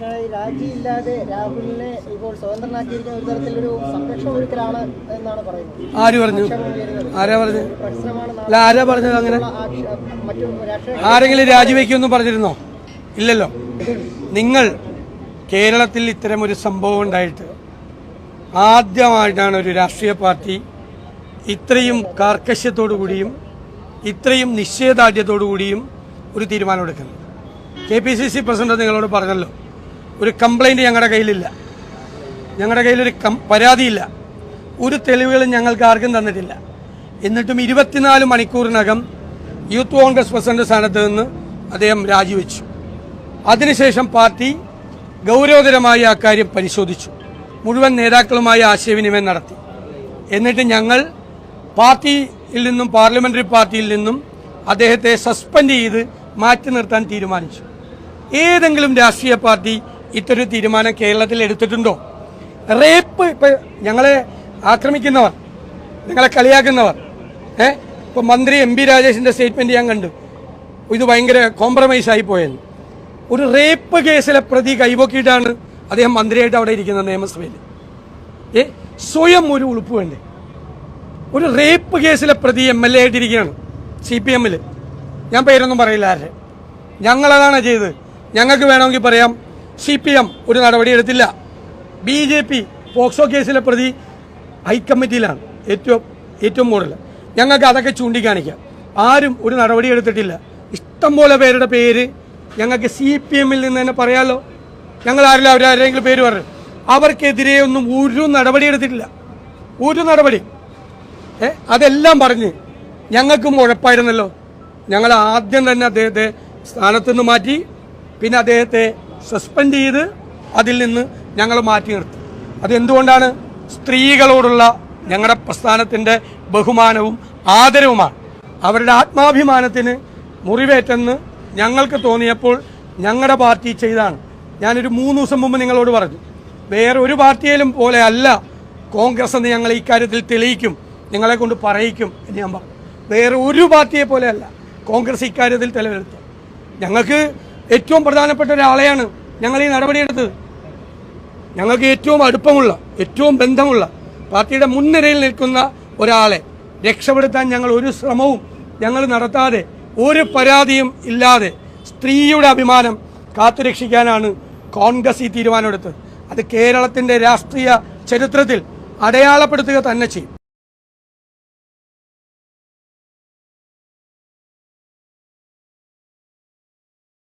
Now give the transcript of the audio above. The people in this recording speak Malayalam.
പക്ഷേ ഈ രാജിയില്ലാതെ രാഹുലിനെ ഇപ്പോൾ സ്വതന്ത്രനാക്കിയിരിക്കുന്ന ഒരു തരത്തിലൊരു സംരക്ഷണം ഒരുക്കലാണ് എന്നാണ് പറയുന്നത്. ആര് പറഞ്ഞു? ആരാ പറഞ്ഞു അല്ല ആരാ പറഞ്ഞത് അങ്ങനെ? ആരെങ്കിലും രാജിവെക്കുമെന്നും പറഞ്ഞിരുന്നോ? ഇല്ലല്ലോ. നിങ്ങൾ കേരളത്തിൽ ഇത്തരം ഒരു സംഭവം ഉണ്ടായിട്ട് ആദ്യമായിട്ടാണ് ഒരു രാഷ്ട്രീയ പാർട്ടി ഇത്രയും കാർക്കശ്യത്തോടു കൂടിയും ഇത്രയും നിശ്ചയദാർഢ്യത്തോടു കൂടിയും ഒരു തീരുമാനമെടുക്കുന്നത്. K P C C president നിങ്ങളോട് പറഞ്ഞല്ലോ. ഒരു കംപ്ലൈന്റ് ഞങ്ങളുടെ കയ്യിലില്ല. ഞങ്ങളുടെ കയ്യിലൊരു കം പരാതിയില്ല. ഒരു തെളിവുകളും ഞങ്ങൾക്ക് ആർക്കും തന്നിട്ടില്ല. എന്നിട്ടും ഇരുപത്തിനാല് മണിക്കൂറിനകം യൂത്ത് കോൺഗ്രസ് പ്രസിഡന്റ് സ്ഥാനത്ത് നിന്ന് അദ്ദേഹം രാജിവെച്ചു. അതിനുശേഷം പാർട്ടി ഗൗരവതരമായി ആ കാര്യം പരിശോധിച്ചു. മുഴുവൻ നേതാക്കളുമായി ആശയവിനിമയം നടത്തി. എന്നിട്ട് ഞങ്ങൾ പാർട്ടിയിൽ നിന്നും പാർലമെന്ററി പാർട്ടിയിൽ നിന്നും അദ്ദേഹത്തെ സസ്പെൻഡ് ചെയ്ത് മാറ്റി നിർത്താൻ തീരുമാനിച്ചു. ഏതെങ്കിലും രാഷ്ട്രീയ പാർട്ടി ഇത്തരം തീരുമാനം കേരളത്തിൽ എടുത്തിട്ടുണ്ടോ? റേപ്പ് ഇപ്പൊ ഞങ്ങളെ ആക്രമിക്കുന്നവർ ഞങ്ങളെ കളിയാക്കുന്നവർ ഏ? ഇപ്പൊ മന്ത്രി എം പി രാജേഷിന്റെ സ്റ്റേറ്റ്മെന്റ് ഞാൻ കണ്ടു. ഇത് ഭയങ്കര കോംപ്രമൈസ് ആയി പോയെന്ന് ഒരു റേപ്പ് കേസിലെ പ്രതി കൈപൊക്കിയിട്ടാണ് അദ്ദേഹം മന്ത്രിയായിട്ട് അവിടെ ഇരിക്കുന്നത് നിയമസഭയിൽ. ഏ? സ്വയം ഒരു ഉളുപ്പ് വേണ്ടേ? ഒരു റേപ്പ് കേസിലെ പ്രതി എം എൽ എ ആയിട്ടിരിക്കുകയാണ് സി പി എമ്മിൽ ഞാൻ പേരൊന്നും പറയില്ല ആരുടെ. ഞങ്ങളതാണ് ചെയ്തത്. ഞങ്ങൾക്ക് വേണമെങ്കിൽ പറയാം സി പി എം ഒരു നടപടി എടുത്തില്ല ബി ജെ പി പോക്സോ കേസിലെ പ്രതി ഹൈക്കമ്മിറ്റിയിലാണ്. ഏറ്റവും ഏറ്റവും കൂടുതൽ. ഞങ്ങൾക്ക് അതൊക്കെ ചൂണ്ടിക്കാണിക്കാം. ആരും ഒരു നടപടി എടുത്തിട്ടില്ല ഇഷ്ടംപോലെ പേരുടെ പേര് ഞങ്ങൾക്ക് സി പി എമ്മിൽ നിന്ന് തന്നെ പറയാമല്ലോ ഞങ്ങൾ ആരില്ല അവരാരെങ്കിലും പേര് പറഞ്ഞു അവർക്കെതിരെ ഒന്നും ഒരു നടപടി എടുത്തിട്ടില്ല ഒരു നടപടി. ഏ അതെല്ലാം പറഞ്ഞ് ഞങ്ങൾക്കും ഉഴപ്പായിരുന്നല്ലോ. ഞങ്ങൾ ആദ്യം തന്നെ അദ്ദേഹത്തെ സ്ഥാനത്തുനിന്ന് മാറ്റി പിന്നെ അദ്ദേഹത്തെ സസ്പെൻഡ് ചെയ്ത് അതിൽ നിന്ന് ഞങ്ങൾ മാറ്റി നിർത്തി. അതെന്തുകൊണ്ടാണ്? സ്ത്രീകളോടുള്ള ഞങ്ങളുടെ പ്രസ്ഥാനത്തിന്റെ ബഹുമാനവും ആദരവുമാണ്. അവരുടെ ആത്മാഭിമാനത്തിന് മുറിവേറ്റെന്ന് ഞങ്ങൾക്ക് തോന്നിയപ്പോൾ ഞങ്ങളുടെ പാർട്ടി ചെയ്താണ്. ഞാനൊരു മൂന്ന് ദിവസം മുമ്പ് നിങ്ങളോട് പറഞ്ഞു വേറെ ഒരു പാർട്ടിയിലും പോലെ അല്ല കോൺഗ്രസ് എന്ന് ഞങ്ങൾ ഇക്കാര്യത്തിൽ തെളിയിക്കും നിങ്ങളെ കൊണ്ട് പറയിക്കും എന്ന് ഞാൻ പറഞ്ഞു. വേറെ ഒരു പാർട്ടിയെ പോലെയല്ല കോൺഗ്രസ് ഇക്കാര്യത്തിൽ തെളിവെടുത്തു ഞങ്ങൾക്ക് ഏറ്റവും പ്രധാനപ്പെട്ട ഒരാളെയാണ് ഞങ്ങൾ ഈ നടപടിയെടുത്തത് ഞങ്ങൾക്ക് ഏറ്റവും അടുപ്പമുള്ള ഏറ്റവും ബന്ധമുള്ള പാർട്ടിയുടെ മുൻനിരയിൽ നിൽക്കുന്ന ഒരാളെ രക്ഷപ്പെടുത്താൻ ഞങ്ങൾ ഒരു ശ്രമവും ഞങ്ങൾ നടത്താതെ ഒരു പരാതിയും ഇല്ലാതെ സ്ത്രീയുടെ അഭിമാനം കാത്തുരക്ഷിക്കാനാണ് കോൺഗ്രസ് ഈ തീരുമാനമെടുത്തത്. അത് കേരളത്തിന്റെ രാഷ്ട്രീയ ചരിത്രത്തിൽ അടയാളപ്പെടുത്തുക തന്നെ ചെയ്യും.